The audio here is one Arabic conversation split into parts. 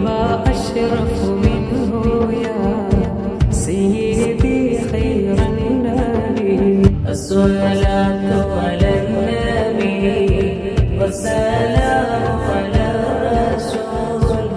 ما أشرف منه يا سيدي خير النبي. الصلاة على النبي والسلام على الرسول.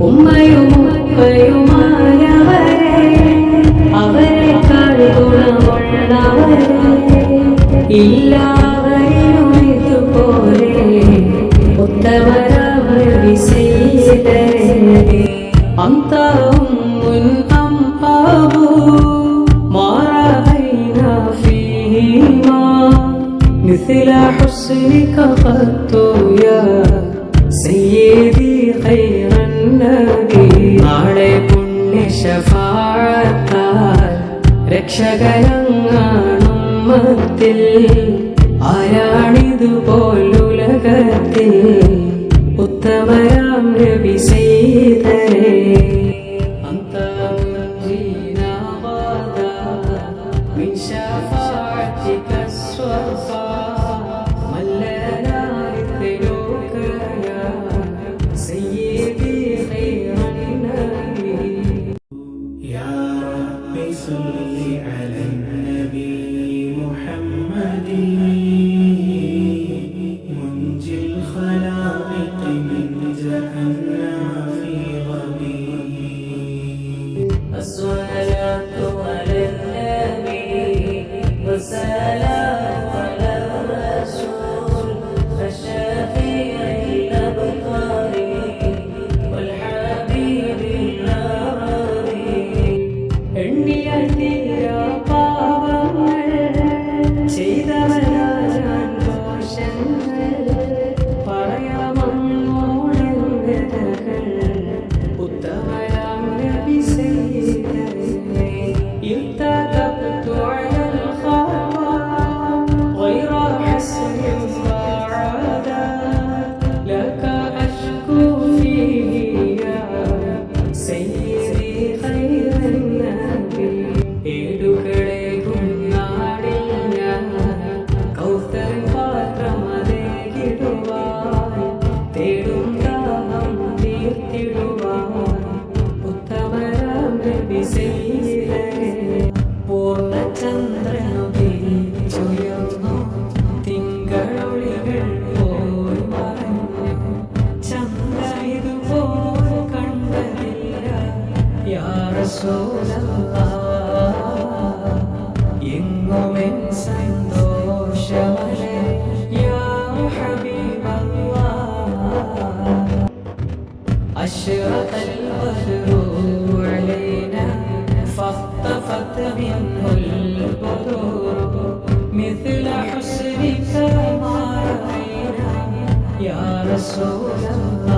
ഉമ്മയും ഉപ്പയുമായവരെ അവരെക്കാൾ ഗുണമുള്ളവരെ. ഇല്ലാ ഷഫാത്താൽ രക്ഷകരങ്ങാണുമ്മത്തിൽ ആരാണിതുപോലുലകത്തിൽ ഉത്തമരാം രവി സീതരേ Yeah. رسول الله. ينجو من سندو شمل يا حبيب الله. أشرق البدر علينا فاختفت منه البدور. مثل حسنك ما رأينا يا رسول الله.